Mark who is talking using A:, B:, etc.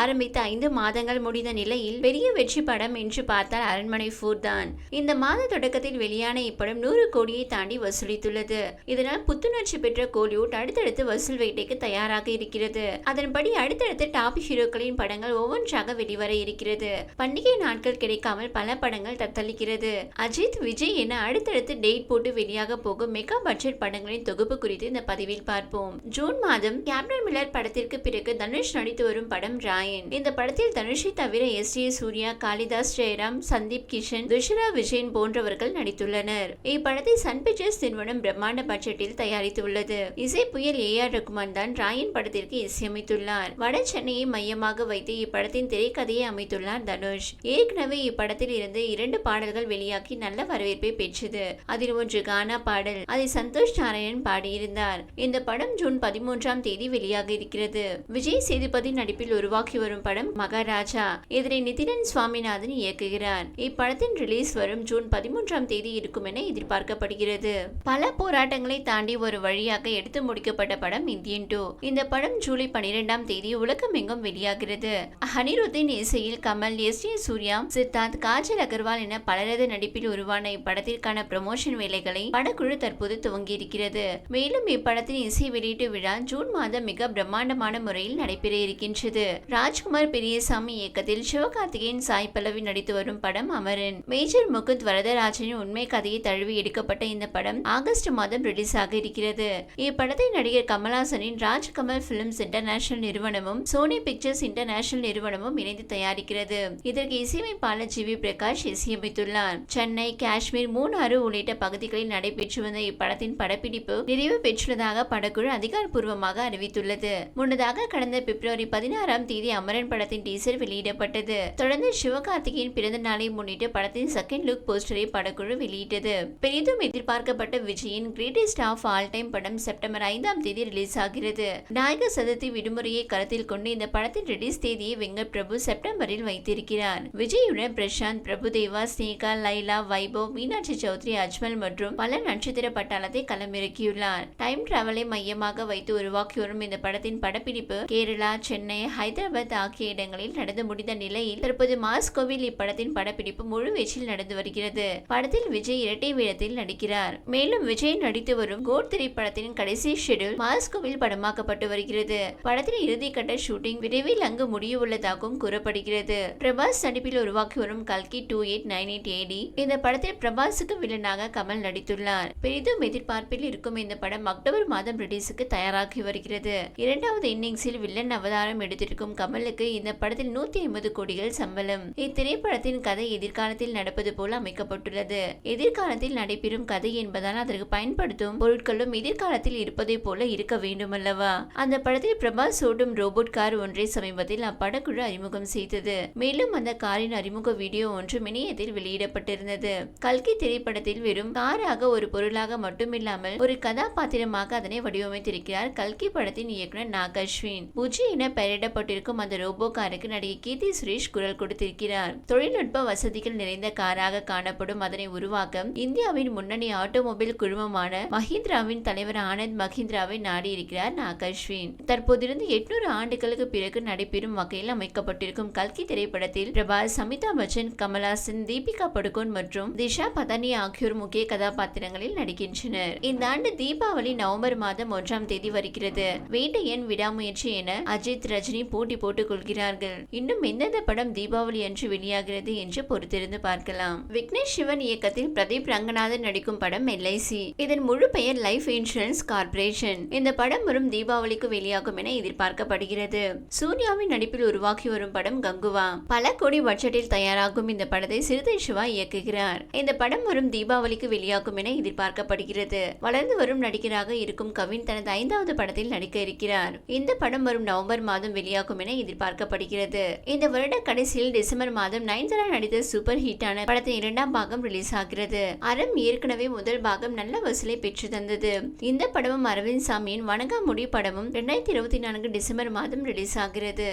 A: ஆரம்பித்த ஐந்து மாதங்கள் முடிந்த நிலையில் பெரிய வெற்றி படம் என்று பார்த்தால் அரண்மனை ஃபோர் தான் இந்த மாத தொடக்கத்தில் வெளியான இப்படம் நூறு கோடியை தாண்டி வசூலித்துள்ளது. இதனால் புத்துணர்ச்சி பெற்ற கோலிவுட் அடுத்தடுத்து வசூல் வேட்டைக்கு தயாராக இருக்கிறது. அதன்படி அடுத்தடுத்து டாப் ஹீரோக்களின் படங்கள் ஒவ்வொன்றாக வெளிவர இருக்கிறது. பண்டிகை நாட்கள் கிடைக்காமல் பல படங்கள் தத்தளிக்கிறது. அஜித் விஜய் என அடுத்தடுத்து டேட் போட்டு வெளியாக போகும் மெகா பட்ஜெட் படங்களின் தொகுப்பு குறித்து இந்த பதிவில் பார்ப்போம். ஜூன் மாதம் கேப்டன் மில்லர் படத்திற்கு பிறகு தனுஷ் நடித்து வரும் படம் ராயன் இந்த படத்தில் தனுஷை தவிர எஸ் ஏ சூர்யா காளிதாஸ் ஜெயராம் சந்தீப் கிஷன் துஷரா விஜயன் போன்றவர்கள் நடித்துள்ளனர். இப்படத்தை சன் பிக்சர்ஸ் நிறுவனம் பிரம்மாண்ட பட்ஜெட்டில் தயாரித்துள்ளது. இசை புயல் ஏ ஆர் ரகுமான் தான் ராயன் படத்திற்கு இசையமைத்துள்ளார். வட சென்னையை மையமாக வைத்து இப்படத்தின் திரைக்கதையை அமைத்துள்ளார் தனுஷ். ஏற்கனவே இப்படத்தில் இருந்து இரண்டு பாடல்கள் வெளியாகி நல்ல வரவேற்பை பெற்றது. அதில் ஒன்று கானா பாடல் அதை சந்தோஷ் நாராயண் பாடியிருந்தார். இந்த படம் ஜூன் பதிமூன்றாம் தேதி வெளியாக இருக்கிறது. விஜய் சேதுபதி நடிப்பில் உருவாக்கி வரும் படம் மகாராஜா. இதனை நிதினன் சுவாமிநாதன் இயக்குகிறார். இப்படத்தின் ரிலீஸ் வரும் ஜூன் பதிமூன்றாம் தேதி இருக்கும் என எதிர்பார்க்கப்படுகிறது. பல போராட்டங்களை தாண்டி ஒரு வழியாக எடுத்து முடிக்கப்பட்ட படம் இந்தியன் டூ. இந்த படம் ஜூலை பனிரெண்டாம் தேதி உலகமெங்கும் வெளியாகிறது. அனிருத்தின் இசையில் கமல் எஸ். ஜே. சூர்யா சித்தார்த் காஜல் அகர்வால் என பலரது நடிப்பில் உருவான இப்படத்திற்கான ப்ரமோஷன் வேலைகளை படக்குழு தற்போது துவங்கியிருக்கிறது. மேலும் இப்படத்தின் இசை வெளியீட்டு விழா ஜூன் மாதம் மிக பிரம்மாண்டமான முறையில் நடைபெற இருக்கின்றது. ராஜ்குமார் பெரியசாமி இயக்கத்தில் சிவகார்த்திகேயன் சாய் பல்லவி நடித்து வரும் படம் அமரன். மேஜர் முகுந்த் வரதராஜனின் உண்மை கதையை தழுவி எடுக்கப்பட்ட இந்த படம் ஆகஸ்ட் மாதம் ரிலீஸ் ஆக இருக்கிறது. இப்படத்தை நடிகர் கமல்ஹாசனின் ராஜ்கமல் பிலிம்ஸ் இன்டர்நேஷனல் நிறுவனமும் சோனி பிக்சர்ஸ் இன்டர்நேஷனல் நிறுவனமும் இணைந்து தயாரிக்கிறது. இதற்கு இசையமைப்பாளர் ஜி வி பிரகாஷ் இசையமைத்துள்ளார். சென்னை காஷ்மீர் மூணாறு உள்ளிட்ட பகுதிகளில் நடைபெற்று வந்த இப்படத்தின் படப்பிடிப்பு நிறைவு பெற்றுள்ளதாக படக்குழு அதிகாரப்பூர்வமாக அறிவித்துள்ளது. முன்னதாக கடந்த பிப்ரவரி பதினாறாம் தேதி அமரன் படத்தின் டீசர் வெளியிடப்பட்டது. தொடர்ந்து சிவகார்த்திகேயன் பிறந்த நாளை முன்னிட்டு படத்தின் செகண்ட் லுக் போஸ்டரை படக்குழு வெளியிட்டது. பெரிதும் எதிர்பார்க்கப்பட்ட விஜயின் கிரேட்டஸ்ட் ஆஃப் ஆல் டைம் படம் செப்டம்பர் ஐந்தாம் தேதி ரிலீஸ் ஆகிறது. நாயக சதுர்த்தி விடுமுறையை கருத்தில் கொண்டு இந்த படத்தின் ரிலீஸ் தேதியை வெங்கட் பிரபு செப்டம்பரில் வைத்திருக்கிறார். விஜயுடன் பிரசாந்த் பிரபுதேவா ஸ்னேகா லைலா வைபவ் மீனாட்சி சௌத்ரி அஜ்மல் மற்றும் பல நட்சத்திர பட்டாளத்தை களமிறக்கியுள்ளார். டைம் டிராவலை மையமாக வைத்து உருவாக்கி வரும் இந்த படத்தின் படப்பிடிப்பு கேரளா சென்னை ஹைதராபாத் ஆகிய இடங்களில் நடந்து முடிந்த நிலையில் தற்போது மாஸ்கோவில் இப்படத்தின் படப்பிடிப்பு முழுவீச்சில் நடந்து வருகிறது. படத்தில் விஜய் இரட்டை வேடத்தில் நடிக்கிறார். மேலும் விஜய் நடித்து வரும் கோட் திரைப்படத்தின் கடைசி ஷெட்யூல் மாஸ்கோவில் படமாக்கப்பட்டு வருகிறது. படத்தின் இறுதிக்கட்ட ஷூட்டிங் விரைவில் அங்கு முடிய உள்ளதாகவும் கூறப்படுகிறது. பிரபாஸ் நடிப்பில் உருவாக்கி வரும் கல்கி two eight nine eight AD இந்த படத்தில் பிரபாஸுக்கு வில்லனாக கமல் நடித்துள்ளார். பெரிதும் எதிர்பார்ப்பில் இருக்கும் இந்த படம் அக்டோபர் மாதம் ரிலீஸுக்கு தயாராகி வருகிறது. இரண்டாவது இன்னிங்ஸில் வில்லன் அவதாரம் எடுத்திருக்கும் கமலுக்கு இந்த படத்தில் நூத்தி ஐம்பது கோடிகள் சம்பளம். இத்திரைப்படத்தின் கதை எதிர்காலத்தில் நடப்பது போல அமைக்கப்பட்டுள்ளது. எதிர்காலத்தில் நடைபெறும் கதை என்பதால் அதற்கு பயன்படுத்தும் பொருட்களும் எதிர்காலத்தில் இருப்பதை போல இருக்க வேண்டும் அல்லவா அந்த படத்தில் பிரபாஸ் ஓடும் ரோபோட் கார் ஒன்றை சமீபத்தில் அப்படக்குழு அறிமுகம் செய்தது. மேலும் அந்த காரின் அறிமுக வீடியோ ஒன்று இணையத்தில் வெளியிடப்பட்டிருந்தது. கல்கி திரைப்படத்தில் வெறும் காராக ஒரு பொருளாக மட்டுமில்லாமல் ஒரு கதாபாத்திரமாக அதனை வடிவமைத்திருக்கிறார் கல்கி படத்தின் இயக்குனர் நாகஸ்வின். புஜி என பெயரிடப்பட்டிருக்கும் அந்த ரோபோ காருக்கு நடிகை கீர்த்தி சுரேஷ் குரல் கொடுத்திருக்கிறார். தொழில்நுட்ப வசதிகள் நிறைந்த காராக காணப்படும் அதனை உருவாக்க இந்தியாவின் முன்னணி ஆட்டோமொபைல் குழுமமான மஹிந்திராவின் தலைவர் ஆனந்த் மஹிந்திராவை நாடியிருக்கிறார் நாகஸ்வின் தற்போதிருந்து எட்நூறு ஆண்டுகளுக்கு பிறகு நடைபெறும் வகையில் அமைக்கப்பட்டிருக்கும் கல்கி திரைப்படத்தில் பிரபாஸ் அமிதாப் பச்சன் கமலாசன் தீபிகா படுகோன் மற்றும் திஷா பதானி ஆகியோர் முக்கிய கதாபாத்திரங்களில் நடிக்கின்றனர். இந்த ஆண்டு தீபாவளி நவம்பர் மாதம் ஒன்றாம் தேதி வருகிறது. வேட்டையன் விடாமுயற்சி என அஜித் ரஜினி போட்டி போட்டுக்கொள்கிறார்கள். இன்னும் எந்தெந்த படம் தீபாவளி அன்று வெளியாகிறது என்று பொறுத்திருந்து பார்க்கலாம். விக்னேஷ் சிவன் இயக்கத்தில் பிரதீப் ரங்கநாதன் நடிக்கும் படம் எல்ஐசி இதன் முழு பெயர் லைஃப் இன்சூரன்ஸ் கார்பரேஷன் இந்த படம் வரும் தீபாவளிக்கு வெளியாகும் என எதிர்பார்க்கப்படுகிறது. சூர்யாவின் நடிப்பில் உருவாக்கி வரும் படம் கங்குவா. பல கோடி பட்ஜெட்டில் தயாராகும் இந்த படத்தை சிறுத்தை சிவா இயக்குகிறார். இந்த படம் வரும் தீபாவளிக்கு வெளியாகும் என எதிர்பார்க்கப்படுகிறது. வளர்ந்து வரும் நடிகராக இருக்கும் கவின் தனது ஐந்தாவது படத்தில் நடிக்க இருக்கிறார். இந்த படம் வரும் நவம்பர் மாதம் வெளியாகும் என எதிர்பார்க்கப்படுகிறது. இந்த வருட கடைசியில் டிசம்பர் மாதம் நயன்தாரா நடித்த சூப்பர் ஹிட்டான படத்தின் இரண்டாம் பாகம் ரிலீஸ் ஆகிறது. அறம் ஏற்கனவே முதல் பாகம் நல்ல வசூலை பெற்று தந்தது. இந்த படமும் அரவிந்த் சாமியின் வணங்காமுடி படமும் இரண்டாயிரத்தி இருபத்தி நான்கு டிசம்பர் மாதம் ரிலீஸ் ஆகிறது.